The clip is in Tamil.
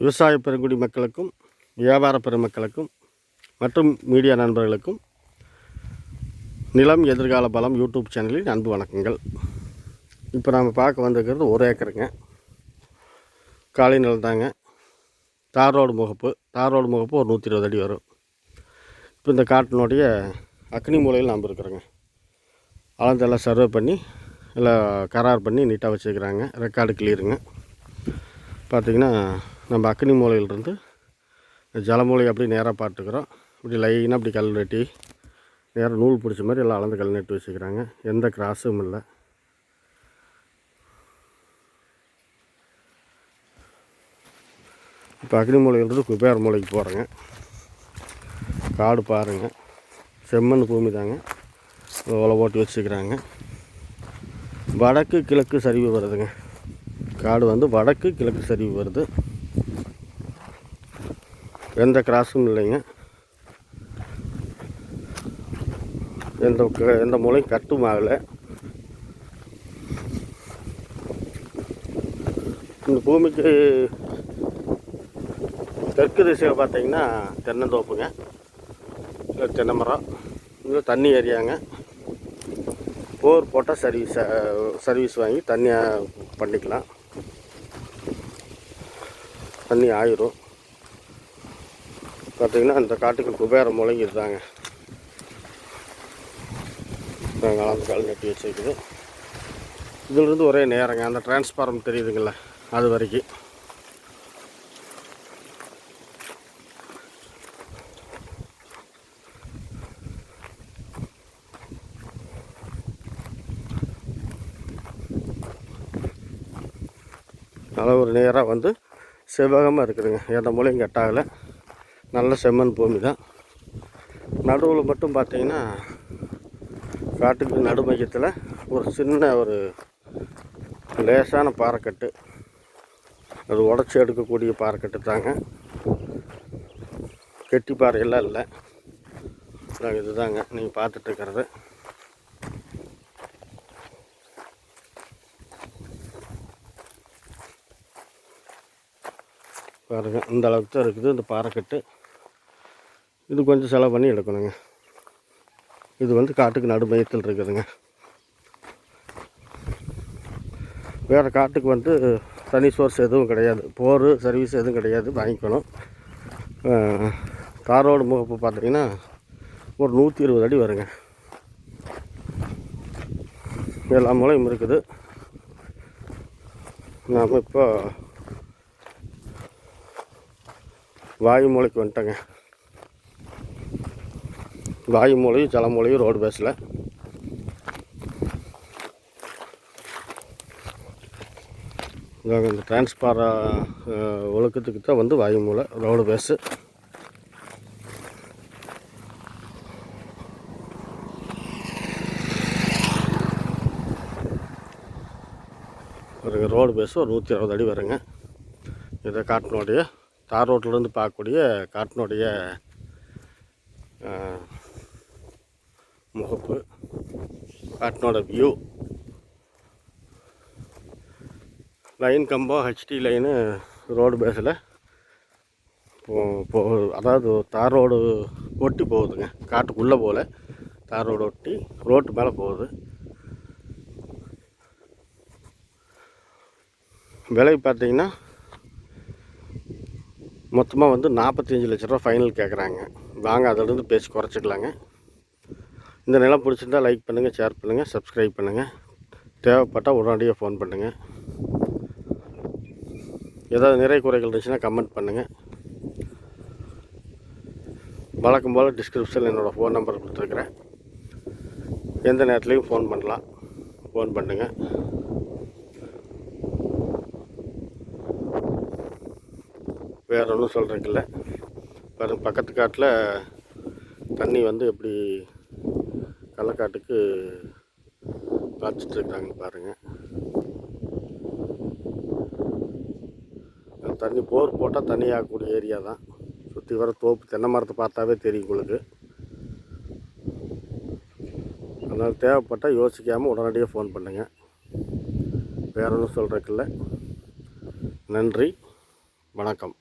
விவசாய பெருங்குடி மக்களுக்கும் வியாபார பெருமக்களுக்கும் மற்றும் மீடியா நண்பர்களுக்கும் நிலம் எதிர்கால பலம் யூடியூப் சேனலில் அன்பு வணக்கங்கள். இப்போ நாம் பார்க்க வந்திருக்கிறது ஒரு ஏக்கருங்க. காலை நிலம் தாங்க. தார் ரோடு முகப்பு. தார் ரோடு முகப்பு ஒரு நூற்றி இருபது அடி வரும். இப்போ இந்த காட்டினுடைய அக்னி மூலையில் நாம் இருக்கிறோங்க. அளந்தெல்லாம் சர்வே பண்ணி எல்லாம் கரார் பண்ணி நீட்டாக வச்சுருக்கிறாங்க. ரெக்கார்டு கிளியருங்க. பார்த்திங்கன்னா நம்ம அக்னி மூலையிலிருந்து ஜலமூலை அப்படி நேராக பார்த்துக்கிறோம். இப்படி லைனாக அப்படி கல் வெட்டி நேராக நூல் பிடிச்ச மாதிரி எல்லாம் அளந்து கல் நட்டு வச்சுக்கிறாங்க. எந்த கிராஸும் இல்லை. இப்போ அக்னி மூலையிலிருந்து குபேர மூலைக்கு போகிறேங்க. காடு பாருங்கள் செம்மண் பூமி தாங்க. உலை போட்டு வச்சுக்கிறாங்க. வடக்கு கிழக்கு சரிவு வருதுங்க. காடு வந்து வடக்கு கிழக்கு சரிவு வருது. எந்த கிராஸும் இல்லைங்க. எந்த க- எந்த மூலையும் கட்டும் ஆகலை. இந்த பூமிக்கு தெற்கு திசையில் பார்த்தீங்கன்னா தென்னந்தோப்புங்க. இல்லை தென்னை மரம் இதில் தண்ணி ஏரியாங்க. போர் போட்டால் சர்வீஸ் சர்வீஸ் வாங்கி தண்ணியாக பண்ணிக்கலாம். தண்ணி ஆயிரும். பார்த்தீங்கன்னா இந்த காட்டுக்கு குபேர முழங்கிருந்தாங்க நாங்கள் அந்த கால் நட்டி வச்சுருக்குது. இதிலிருந்து ஒரே நேரங்க. அந்த டிரான்ஸ்பாரம் தெரியுதுங்கள அது வரைக்கும். நல்ல ஒரு நேராக வந்து செவ்வகமாக இருக்குதுங்க. எந்த மூலையும் கட்டாகலை. நல்ல செம்மண் பூமி தான். நடுவில் மட்டும் பார்த்தீங்கன்னா காட்டுக்கு நடு மையத்தில் ஒரு சின்ன ஒரு லேசான பாறைக்கட்டு. அது உடச்சி எடுக்கக்கூடிய பாறைக்கட்டு தாங்க. கெட்டி பாறையெல்லாம் இல்லை. இதாங்க இதுதாங்க. நீங்கள் பார்த்துட்டு இருக்கிறது. பாருங்கள் இந்த அளவுக்கு தான் இருக்குது இந்த பாறைக்கட்டு. இது கொஞ்சம் செலவு பண்ணி எடுக்கணுங்க. இது வந்து காட்டுக்கு நடு மையத்தில் இருக்குதுங்க. வேறு காட்டுக்கு வந்து தனி சோர்ஸ் எதுவும் கிடையாது. போர் சர்வீஸ் எதுவும் கிடையாது. வாங்கிக்கணும். தாரோடு ரோடு முகப்பு பார்த்தீங்கன்னா ஒரு நூற்றி இருபது அடி வருங்க. எல்லா மூலையும் இருக்குது. நாம் இப்போ வாயு மூளைக்கு வந்துட்டேங்க. வாயு மூலையும் ஜல மூலையும் ரோடு பேஸில் இந்த டிரான்ஸ்பார ஒழுக்கத்துக்கு தான் வந்து வாயு மூலை ரோடு பேஸு வருங்க ரோடு பேஸு ஒரு நூற்றி அறுபது அடி வருங்க. இதை காட்டினுடைய தார் ரோட்டிலேருந்து பார்க்கக்கூடிய காட்டினுடைய முகப்பு. காட்டினோட வியூ லைன் கம்பம் ஹெச்டி லைனு ரோடு பேஸில் போ போ அதாவது தார் ரோடு ஒட்டி போகுதுங்க. காட்டுக்குள்ளே போகல தார் ரோடு ஒட்டி ரோட்டு மேலே போகுது. விலை பார்த்தீங்கன்னா மொத்தமாக வந்து நாற்பத்தஞ்சு லட்ச ரூபா ஃபைனல் கேட்குறாங்க வாங்க அதிலிருந்து பேசி குறைச்சிக்கலாங்க. இந்த நிலம் பிடிச்சிருந்தா லைக் பண்ணுங்கள் ஷேர் பண்ணுங்கள் சப்ஸ்கிரைப் பண்ணுங்கள் தேவைப்பட்டால் உடனடியாக ஃபோன் பண்ணுங்கள் ஏதாவது நிறை குறைகள் இருந்துச்சுன்னா கமெண்ட் பண்ணுங்கள் வழக்கம் போல் டிஸ்கிரிப்ஷனில் என்னோடய ஃபோன் நம்பர் கொடுத்துருக்குறேன். எந்த நேரத்துலையும் ஃபோன் பண்ணலாம். ஃபோன் பண்ணுங்கள் வேற ஒன்றும் சொல்கிறதுக்கில்ல இல்லை. பக்கத்து காட்டில் தண்ணி வந்து எப்படி கள்ளக்காட்டுக்கு காய்ச்சிட்ருக்குறாங்க பாருங்கள் தண்ணி போர் போட்டால் தண்ணி ஆகக்கூடிய ஏரியா தான். சுற்றி வர தோப்பு தென்னை மரத்தை பார்த்தாவே தெரியும் உங்களுக்கு. அதனால் தேவைப்பட்டால் யோசிக்காமல் உடனடியாக ஃபோன் பண்ணுங்கள் வேற ஒன்றும் சொல்கிறதுக்கில்ல நன்றி. வணக்கம்.